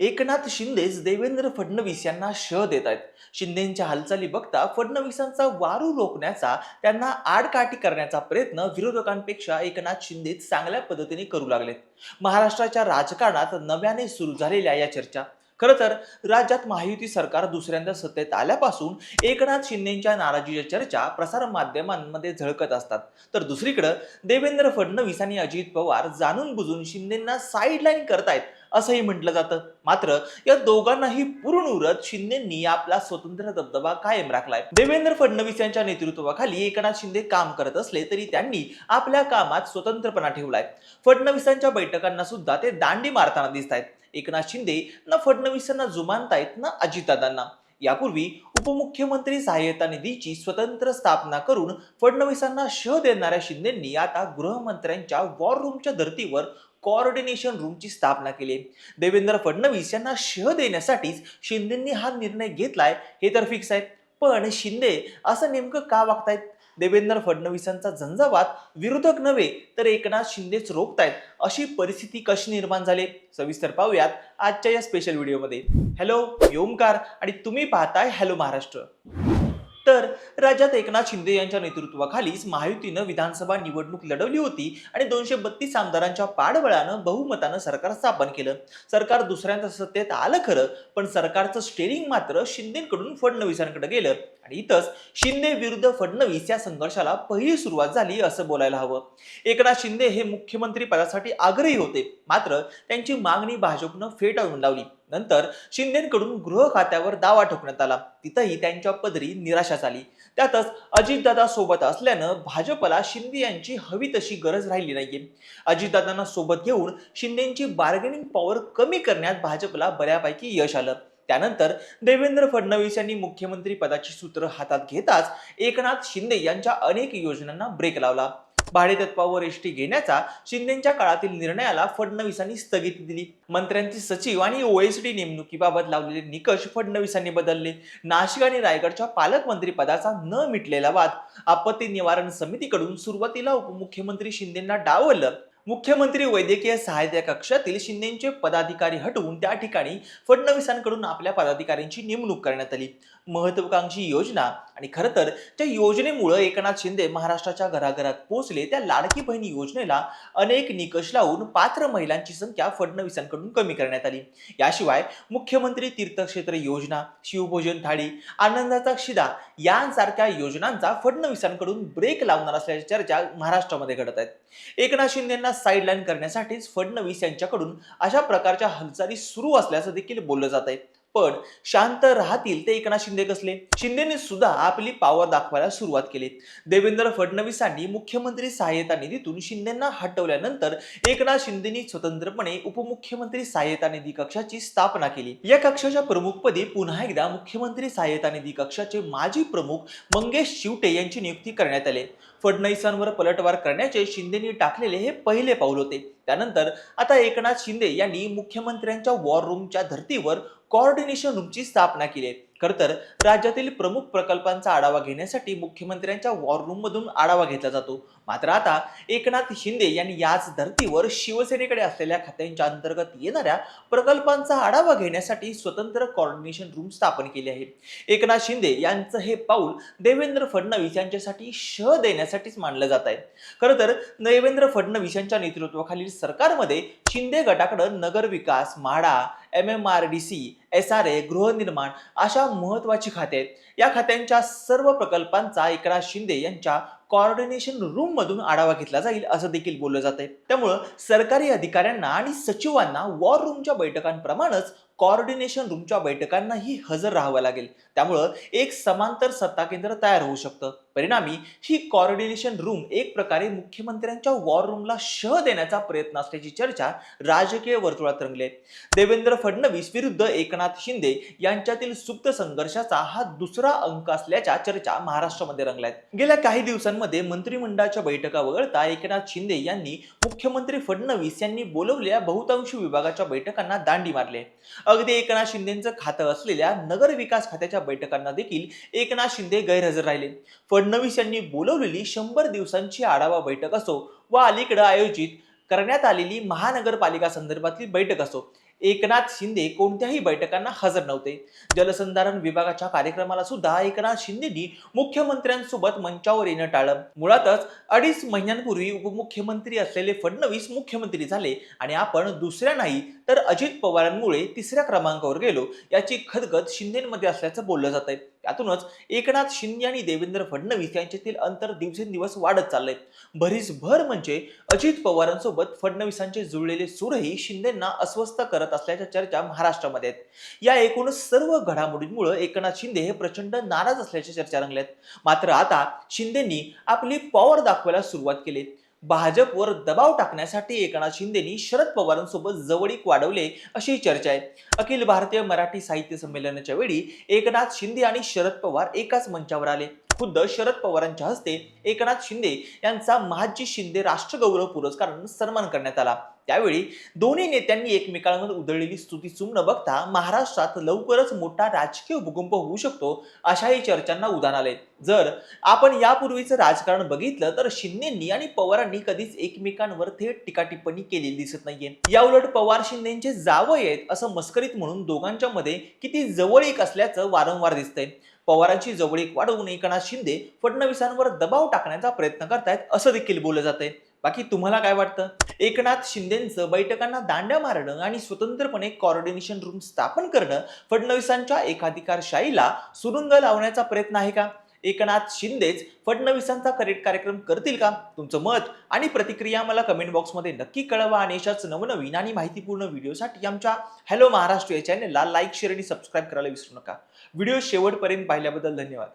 एकनाथ शिंदेच देवेंद्र फडणवीस यांना शह देत आहेत. शिंदेच्या हालचाली बघता फडणवीसांचा वारू रोखण्याचा त्यांना आडकाठी करण्याचा प्रयत्न विरोधकांपेक्षा एकनाथ शिंदे चांगल्या पद्धतीने करू लागलेत. महाराष्ट्राच्या राजकारणात नव्याने सुरू झालेल्या या चर्चा. खरं तर राज्यात महायुती सरकार दुसऱ्यांदा सत्तेत आल्यापासून एकनाथ शिंदेच्या नाराजीच्या चर्चा प्रसार माध्यमांमध्ये झळकत असतात. तर दुसरीकडं देवेंद्र फडणवीस आणि अजित पवार जाणून बुजून शिंदेंना साईडलाईन करतायत असंही म्हटलं जातं. मात्र या दोघांनाही पूर्ण उरत शिंदेंनी आपला स्वतंत्र दबदबा कायम राखलाय. देवेंद्र फडणवीस यांच्या नेतृत्वाखाली एकनाथ शिंदे काम करत असले तरी त्यांनी आपल्या कामात स्वतंत्रपणा ठेवलाय. फडणवीसांच्या बैठकांना सुद्धा ते दांडी मारताना दिसत आहेत एकनाथ शिंदे ना फडणवीसांना जुमानतायत ना अजितदादांना. यापूर्वी उपमुख्यमंत्री सहाय्यता निधीची स्वतंत्र स्थापना करून फडणवीसांना शह देणाऱ्या शिंदेंनी आता गृहमंत्र्यांच्या वॉर रूमच्या धर्तीवर कोऑर्डिनेशन रूमची स्थापना केली. देवेंद्र फडणवीस यांना शह देण्यासाठीच शिंदेंनी हा निर्णय घेतलाय हे तर फिक्स आहे पण शिंदे असं नेमकं का वागतायत? देवेंद्र फडणवीसांचा झंझावात विरोधक नव्हे तर एकनाथ शिंदेच रोखतायत. अशी परिस्थिती कशी निर्माण झाली? सविस्तर पाहूयात आजच्या या स्पेशल व्हिडिओमध्ये हॅलो ओमकार आणि तुम्ही पाहताय हॅलो महाराष्ट्र. तर राज्यात एकनाथ शिंदे यांच्या नेतृत्वाखालीच महायुतीनं विधानसभा निवडणूक लढवली होती आणि दोनशे बत्तीस आमदारांच्या पाठबळानं बहुमतानं सरकार स्थापन केलं. सरकार दुसऱ्यांदा सत्तेत आलं खरं पण सरकारचं स्टेरिंग मात्र शिंदेकडून फडणवीसांकडे गेलं. आणि इथंच शिंदे विरुद्ध फडणवीस या संघर्षाला पहिली सुरुवात झाली असं बोलायला हवं. एकनाथ शिंदे हे मुख्यमंत्री पदासाठी आग्रही होते. मात्र त्यांची मागणी भाजपनं फेटाळून लावली. नंतर शिंदेकडून गृह खात्यावर दावा ठोकण्यात आला. तिथंही त्यांच्या पदरी निराशा झाली त्यातच अजितदादा सोबत असल्यानं भाजपला शिंदे यांची हवी तशी गरज राहिली नाहीये. अजितदादांना सोबत घेऊन शिंदेची बार्गेनिंग पॉवर कमी करण्यात भाजपला बऱ्यापैकी यश आलं. त्यानंतर देवेंद्र फडणवीस यांनी मुख्यमंत्री पदाची सूत्र हातात घेताच एकनाथ शिंदे यांच्या अनेक योजनांना ब्रेक लावला. भाडेतत्वावर एसटी घेण्याचा शिंदेच्या काळातील निर्णयाला फडणवीसांनी स्थगिती दिली. मंत्र्यांची सचिव आणि ओएसडी नेमणुकीबाबत लावलेले निकष फडणवीसांनी बदलले. नाशिक आणि रायगडच्या पालकमंत्री पदाचा न मिटलेला वाद आपत्ती निवारण समितीकडून सुरुवातीला उपमुख्यमंत्री शिंदेंना डावललं. मुख्यमंत्री वैद्यकीय सहायता कक्षातील शिंदेचे पदाधिकारी हटवून त्या ठिकाणी फडणवीसांकडून आपल्या पदाधिकाऱ्यांची नेमणूक करण्यात आली. महत्वाकांक्षी योजना आणि खरं तर त्या योजनेमुळे एकनाथ शिंदे महाराष्ट्राच्या घराघरात पोहोचले. त्या लाडकी बहिणी योजनेला अनेक निकष लावून पात्र महिलांची संख्या फडणवीसांकडून कमी करण्यात आली. याशिवाय मुख्यमंत्री तीर्थक्षेत्र योजना शिवभोजन थाळी आनंदाचा शिदा यांसारख्या योजनांचा फडणवीसांकडून ब्रेक लावणार असल्याची चर्चा महाराष्ट्रामध्ये घडत आहेत. एकनाथ शिंदेना साईडलाईन करण्यासाठीच फडणवीस यांच्याकडून अशा प्रकारच्या हालचाली सुरू असल्याचं देखील बोललं जात आहे. पण शांत राहतील ते एकनाथ शिंदे कसले? शिंदेने सुद्धा आपली पावर दाखवायला सुरुवात केली. देवेंद्र फडणवीसांनी मुख्यमंत्री सहाय्यता निधीतून शिंदेना हटवल्यानंतर एकनाथ शिंदेनी स्वतंत्रपणे उपमुख्यमंत्री सहाय्यता निधी कक्षाची स्थापना केली. या कक्षाच्या प्रमुखपदी पुन्हा एकदा मुख्यमंत्री सहाय्यता निधी कक्षाचे माजी प्रमुख मंगेश शिवटे यांची नियुक्ती करण्यात आली. फडणवीसांवर पलटवार करण्याचे शिंदेनी टाकलेले हे पहिले पाऊल होते. त्यानंतर आता एकनाथ शिंदे यांनी मुख्यमंत्र्यांच्या वॉर रूमच्या धर्तीवर कॉर्डिनेशन रूमची स्थापना केली आहे. तर राज्यातील प्रमुख प्रकल्पांचा आढावा घेण्यासाठी मुख्यमंत्र्यांच्या वॉर रूम मधून आढावा घेतला जातो. मात्र आता एकनाथ शिंदे यांनी याच धर्तीवर शिवसेनेकडे असलेल्या खात्यांच्या अंतर्गत येणाऱ्या प्रकल्पांचा आढावा घेण्यासाठी स्वतंत्र कॉर्डिनेशन रूम स्थापन केले आहे. एकनाथ शिंदे यांचं हे पाऊल देवेंद्र फडणवीस यांच्यासाठी शह देण्यासाठीच मानलं जात आहे. खरं तर देवेंद्र फडणवीस यांच्या नेतृत्वाखालील सरकारमध्ये शिंदे गटाकडे नगर विकास MHADA M M R D C S R A गृहनिर्माण अशा महत्वाची खाते आहेत. या खात्यांच्या सर्व प्रकल्पांचा एकनाथ शिंदे यांच्या कॉर्डिनेशन रूम मधून आढावा घेतला जाईल असं देखील बोललं जात आहे त्यामुळं सरकारी अधिकाऱ्यांना आणि सचिवांना वॉर रूमच्या बैठकांप्रमाणेच कॉर्डिनेशन रूमच्या बैठकांनाही हजर राहावं लागेल. त्यामुळं एक समांतर सत्ता केंद्र तयार होऊ शकतं. परिणामी ही कॉर्डिनेशन रूम एक प्रकारे मुख्यमंत्र्यांच्या वॉर रूमला शह देण्याचा प्रयत्न असल्याची चर्चा राजकीय वर्तुळात रंगली आहे. देवेंद्र फडणवीस विरुद्ध एकनाथ शिंदे यांच्यातील सुप्त संघर्षाचा हा दुसरा अंक असल्याच्या चर्चा महाराष्ट्रामध्ये रंगल्यात. गेल्या काही दिवसांमध्ये मंत्रिमंडळाच्या बैठका वगळता एकनाथ शिंदे यांनी मुख्यमंत्री फडणवीस यांनी बोलवलेल्या बहुतांशी विभागाच्या बैठकांना दांडी मारले. अगदी एकनाथ शिंदेचं खातं असलेल्या नगर विकास खात्याच्या बैठकांना देखील एकनाथ शिंदे गैरहजर राहिले. फडणवीस यांनी बोलवलेली शंभर दिवसांची आढावा बैठक असो व अलीकडे आयोजित करण्यात आलेली महानगरपालिका संदर्भातली बैठक असो एकनाथ शिंदे कोणत्याही बैठकांना हजर नव्हते. जलसंधारण विभागाच्या कार्यक्रमाला सुद्धा एकनाथ शिंदेनी मुख्यमंत्र्यांसोबत मंचावर येणं टाळलं. मुळातच अडीच महिन्यांपूर्वी उपमुख्यमंत्री असलेले फडणवीस मुख्यमंत्री झाले आणि आपण दुसऱ्या नाही तर अजित पवारांमुळे तिसऱ्या क्रमांकावर गेलो. याची खदखद शिंदेमध्ये असल्याचं बोललं जात आहे त्यातूनच एकनाथ शिंदे आणि देवेंद्र फडणवीस यांच्यातील अंतर दिवसेंदिवस वाढत चाललंय. भरीस भर म्हणजे अजित पवारांसोबत फडणवीसांचे जुळलेले सूरही शिंदेंना अस्वस्थ करत असल्याच्या चर्चा महाराष्ट्रामध्ये आहेत. या एकूणच सर्व घडामोडींमुळे एकनाथ शिंदे हे प्रचंड नाराज असल्याच्या चर्चा रंगल्यात. मात्र आता शिंदेंनी आपली पॉवर दाखवायला सुरुवात केली भाजपवर दबाव टाकण्यासाठी एकनाथ शिंदेनी शरद पवारांसोबत जवळीक वाढवले अशी चर्चा आहे. अखिल भारतीय मराठी साहित्य संमेलनाच्या वेळी एकनाथ शिंदे आणि शरद पवार एकाच मंचावर आले. खुद्द शरद पवारांच्या हस्ते एकनाथ शिंदे यांचा महाजी शिंदे राष्ट्रगौरव पुरस्कारानं सन्मान करण्यात आला. त्यावेळी दोन्ही नेत्यांनी एकमेकांवर उधळलेली स्तुती न बघता महाराष्ट्रात लवकरच मोठा राजकीय भूकंप होऊ शकतो अशाही चर्चांना उदाहरण आले. जर आपण यापूर्वीचं राजकारण बघितलं तर शिंदेंनी आणि पवारांनी कधीच एकमेकांवर थेट टीकाटिप्पणी केलेली दिसत नाहीये. याउलट पवार शिंदेचे जावं आहेत असं मस्करीत म्हणून दोघांच्या मध्ये किती जवळीक असल्याचं वारंवार दिसतंय. पवारांची जवळीक वाढवून एकनाथ शिंदे फडणवीसांवर दबाव टाकण्याचा प्रयत्न करतायत असं देखील बोललं जातंय. बाकी तुम्हाला काय वाटतं? एकनाथ शिंदेचं बैठकांना दांड्या मारणं आणि स्वतंत्रपणे कॉर्डिनेशन रूम स्थापन करणं फडणवीसांच्या एकाधिकारशाहीला सुरुंग लावण्याचा प्रयत्न आहे का? एकनाथ शिंदेच फडणवीसांचा करेक्ट कार्यक्रम करतील का? तुमचं मत आणि प्रतिक्रिया मला कमेंट बॉक्समध्ये नक्की कळवा. आणि अशाच नवनवीन आणि माहितीपूर्ण व्हिडिओसाठी आमच्या हॅलो महाराष्ट्र या चॅनलला लाईक शेअर आणि सबस्क्राईब करायला विसरू नका. व्हिडिओ शेवटपर्यंत पाहिल्याबद्दल धन्यवाद.